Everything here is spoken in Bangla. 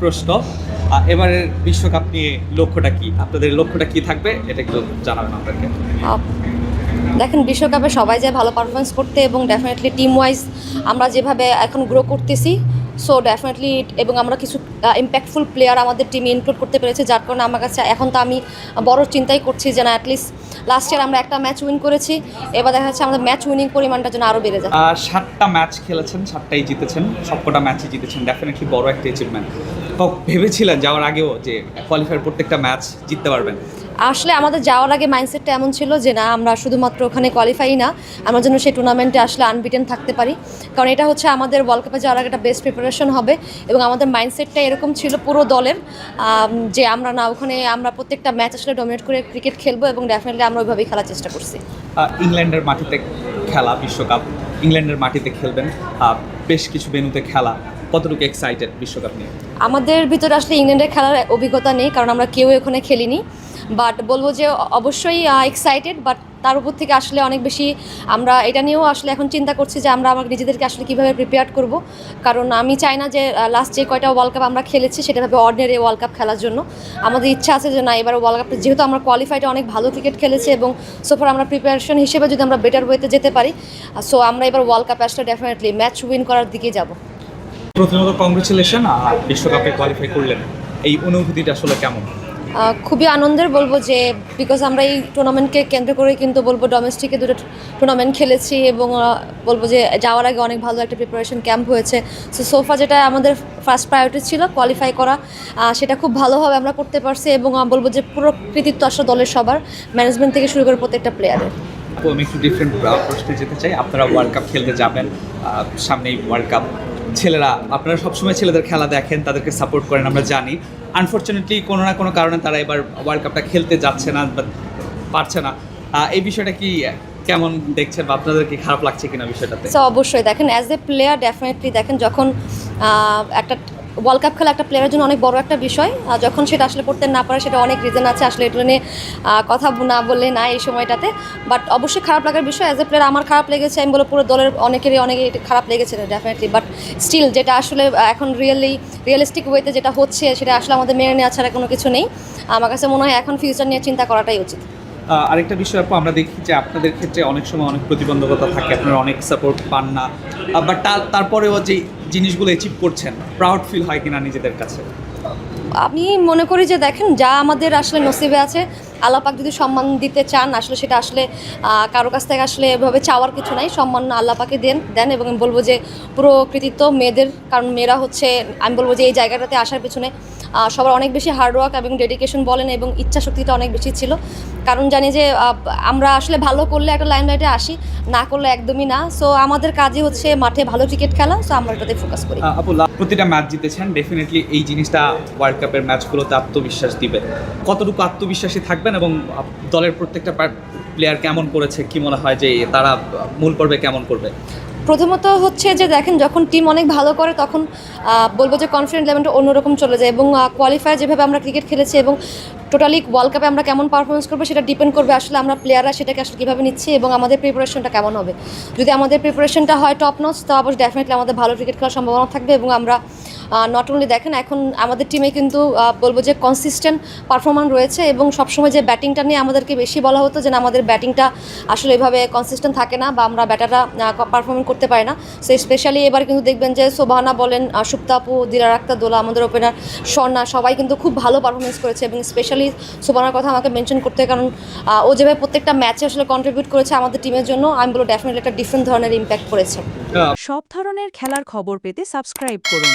প্রশ্ন। এবারের বিশ্বকাপ নিয়ে লক্ষ্যটা কি? আপনাদের লক্ষ্যটা কি থাকবে? এটা একটু জানাবেন আমাদেরকে। দেখেন বিশ্বকাপে সবাই যায় ভালো পারফরমেন্স করতে এবং ডেফিনেটলি টিম ওয়াইজ আমরা যেভাবে এখন গ্রো করতেছি সো ডেফিনেটলি এবং আমরা কিছু ইম্প্যাক্টফুল প্লেয়ার আমাদের টিমে ইনক্লুড করতে পেরেছি যার কারণে আমার কাছে এখন তো আমি বড় চিন্তাই করছি যে না অ্যাটলিস্ট লাস্ট ইয়ার আমরা একটা ম্যাচ উইন করেছি এবার দেখা যাচ্ছে আমাদের ম্যাচ উইনিং পরিমাণটা যেন আরও বেড়ে যায়। সাতটা ম্যাচ খেলেছেন সাতটাই জিতেছেন সবকটা ম্যাচই জিতেছেন ডেফিনেটলি বড় একটা অ্যাচিভমেন্ট ভেবেছিলেন যাওয়ার আগেও যে কোয়ালিফায়ার প্রত্যেকটা ম্যাচ জিততে পারবেন? আসলে আমাদের যাওয়ার আগে মাইন্ডসেটটা এমন ছিল যে না আমরা শুধুমাত্র ওখানে কোয়ালিফাই না আমরা যেন সেই টুর্নামেন্টে আসলে আনবিটেন থাকতে পারি। কারণ এটা হচ্ছে আমাদের ওয়ার্ল্ড কাপে যাওয়ার আগে একটা বেস্ট প্রিপারেশন হবে এবং আমাদের মাইন্ডসেটটা এরকম ছিল পুরো দলের যে আমরা না ওখানে আমরা প্রত্যেকটা ম্যাচ আসলে ডমিনেট করে ক্রিকেট খেলব এবং ডেফিনেটলি আমরা ওইভাবেই খেলার চেষ্টা করছি। ইংল্যান্ডের মাটিতে খেলা বিশ্বকাপ ইংল্যান্ডের মাটিতে খেলবেন। বেশ কিছু বেনুতে খেলা। কতটুকু এক্সাইটেড বিশ্বকাপ নিয়ে? আমাদের ভিতরে আসলে ইংল্যান্ডের খেলার অভিজ্ঞতা নেই, কারণ আমরা কেউ ওখানে খেলিনি। বাট বলব যে অবশ্যই এক্সাইটেড বাট তার উপর থেকে আসলে অনেক বেশি আমরা এটা নিয়েও আসলে এখন চিন্তা করছি যে আমরা আমার নিজেদেরকে আসলে কীভাবে প্রিপেয়ার করব। কারণ আমি চাই না যে লাস্ট যে কয়টা ওয়ার্ল্ড কাপ আমরা খেলেছি সেটা ভাবে অর্ডিনারি ওয়ার্ল্ড কাপ খেলার জন্য। আমাদের ইচ্ছা আছে যে না, এবার ওয়ার্ল্ড কাপটা যেহেতু আমরা কোয়ালিফাইডে অনেক ভালো ক্রিকেট খেলেছি এবং সোফার আমরা প্রিপারেশন হিসেবে যদি আমরা বেটার ওয়েতে যেতে পারি সো আমরা এবার ওয়ার্ল্ড কাপে আসলে ডেফিনেটলি ম্যাচ উইন করার দিকে যাব। প্রথমত কংগ্রেচুলেশন বিশ্বকাপে কোয়ালিফাই করলেন। এই অনুভূতিটা আসলে কেমন? খুবই আনন্দের বলব যে বিকজ আমরা এই টুর্নামেন্টকে কেন্দ্র করে কিন্তু বলব ডোমেস্টিকে দুটো টুর্নামেন্ট খেলেছি এবং বলব যে যাওয়ার আগে অনেক ভালো একটা প্রিপারেশন ক্যাম্প হয়েছে। সো সোফা যেটা আমাদের ফার্স্ট প্রায়োরিটি ছিল কোয়ালিফাই করা। সেটা খুব ভালোভাবে আমরা করতে পারছি এবং বলব যে পুরো কৃতিত্ব আসলে দলের সবার ম্যানেজমেন্ট থেকে শুরু করে প্রত্যেকটা প্লেয়ারের আমি একটু ডিফারেন্ট প্রশ্নে যেতে চাই। আপনারা ওয়ার্ল্ড কাপ খেলতে যাবেন সামনেই ওয়ার্ল্ড কাপ ছেলেরা, আপনারা সবসময় ছেলেদের খেলা দেখেন, তাদেরকে সাপোর্ট করেন, আমরা জানি। আনফর্চুনেটলি কোনো না কোনো কারণে তারা এবার ওয়ার্ল্ড কাপটা খেলতে যাচ্ছে না বা পারছে না। এই বিষয়টা কি কেমন দেখছেন বা আপনাদের কি খারাপ লাগছে কিনা বিষয়টাতে? অবশ্যই দেখেন অ্যাজ এ প্লেয়ার ডেফিনেটলি দেখেন, যখন একটা ওয়ার্ল্ড কাপ খেলা একটা প্লেয়ারের জন্য অনেক বড় একটা বিষয়। আর যখন সেটা আসলে করতে না পারে, সেটা অনেক রিজন আছে। আসলে এটা নিয়ে কথা না বললে না এই সময়টাতে। বাট অবশ্যই খারাপ লাগার বিষয় অ্যাজ এ প্লেয়ার আমার খারাপ লেগেছে। আমি বলব পুরো দলের অনেকেরই অনেক খারাপ লেগেছে ডেফিনেটলি বাট স্টিল যেটা আসলে এখন রিয়েলি রিয়েলিস্টিক ওয়েতে যেটা হচ্ছে, সেটা আসলে আমাদের মেনে নেওয়া ছাড়া কোনো কিছু নেই। আমার কাছে মনে হয় এখন ফিউচার নিয়ে চিন্তা করাটাই উচিত। আরেকটা বিষয় আপু, আমরা দেখি যে আপনাদের ক্ষেত্রে অনেক সময় অনেক প্রতিবন্ধকতা থাকে। আপনারা অনেক সাপোর্ট পান না। বাট তারপরেও যে জিনিসগুলো অ্যাচিভ করছেন প্রাউড ফিল হয় কিনা নিজেদের কাছে? আমি মনে করি যে দেখেন, যা আমাদের আসলে নসিবে আছে আল্লাপাক যদি সম্মান দিতে চান, আসলে সেটা আসলে কারও কাছ থেকে আসলে এভাবে চাওয়ার কিছু নাই, সম্মান আল্লাপাকে দেন দেন এবং বলব যে পুরো কৃতিত্ব মেয়েদের, কারণ মেয়েরা হচ্ছে, আমি বলব যে এই জায়গাটাতে আসার পেছনে সবার অনেক বেশি হার্ডওয়ার্ক এবং ডেডিকেশন বলেন এবং ইচ্ছা শক্তিটা অনেক বেশি ছিল। কারণ জানি যে আমরা আসলে ভালো করলে একটা লাইন লাইটে আসি, না করলে একদমই না। সো আমাদের কাজই হচ্ছে মাঠে ভালো ক্রিকেট খেলা সো আমরা এটাতে ফোকাস করি। প্রতিটা ম্যাচ জিতেছেন ডেফিনেটলি এই জিনিসটা ওয়ার্ল্ড কাপের ম্যাচগুলোতে আত্মবিশ্বাস দিবে কতটুকু আত্মবিশ্বাসী থাকবেন এবং দলের প্রত্যেকটা প্লেয়ার কেমন করেছে, কি মনে হয় যে তারা মূল পর্বে কেমন করবে? প্রথমত হচ্ছে যে দেখেন, যখন টিম অনেক ভালো করে, তখন বলব যে কনফিডেন্ট লেভেলটা অন্যরকম চলে যায় এবং কোয়ালিফায়ার যেভাবে আমরা ক্রিকেট খেলেছি এবং টোটালি ওয়ার্ল্ড কাপে আমরা কেমন পারফরমেন্স করব সেটা ডিপেন্ড করবে আসলে আমরা প্লেয়াররা সেটাকে আসলে কীভাবে নিচ্ছি এবং আমাদের প্রিপারেশনটা কেমন হবে। যদি আমাদের প্রিপারেশনটা হয় টপ নচ তো অবশ্যই ডেফিনেটলি আমাদের ভালো ক্রিকেট খেলার সম্ভাবনা থাকবে এবং আমরা নট অনলি দেখেন, এখন আমাদের টিমে কিন্তু বলব যে কনসিস্টেন্ট পারফরমেন্স রয়েছে এবং সবসময় যে ব্যাটিংটা নিয়ে আমাদেরকে বেশি বলা হতো যে আমাদের ব্যাটিংটা আসলে এভাবে কনসিস্টেন্ট থাকে না বা আমরা ব্যাটাররা পারফরমেন্স করতে পারি না। সো স্পেশালি এবার কিন্তু দেখবেন যে সোবাহানা বলেন সুপ্তাপু দিলার আক্তার দোলা, আমাদের ওপেনার স্বর্ণা, সবাই কিন্তু খুব ভালো পারফরমেন্স করেছে এবং স্পেশালি সোবানার কথা আমাকে মেনশন করতে কারণ ও যেভাবে প্রত্যেকটা ম্যাচে আসলে কন্ট্রিবিউট করেছে আমাদের টিমের জন্য, আমি বলব ডেফিনেটলি একটা ডিফারেন্ট ধরনের ইম্প্যাক্ট করেছে সব ধরনের খেলার খবর পেতে সাবস্ক্রাইব করুন।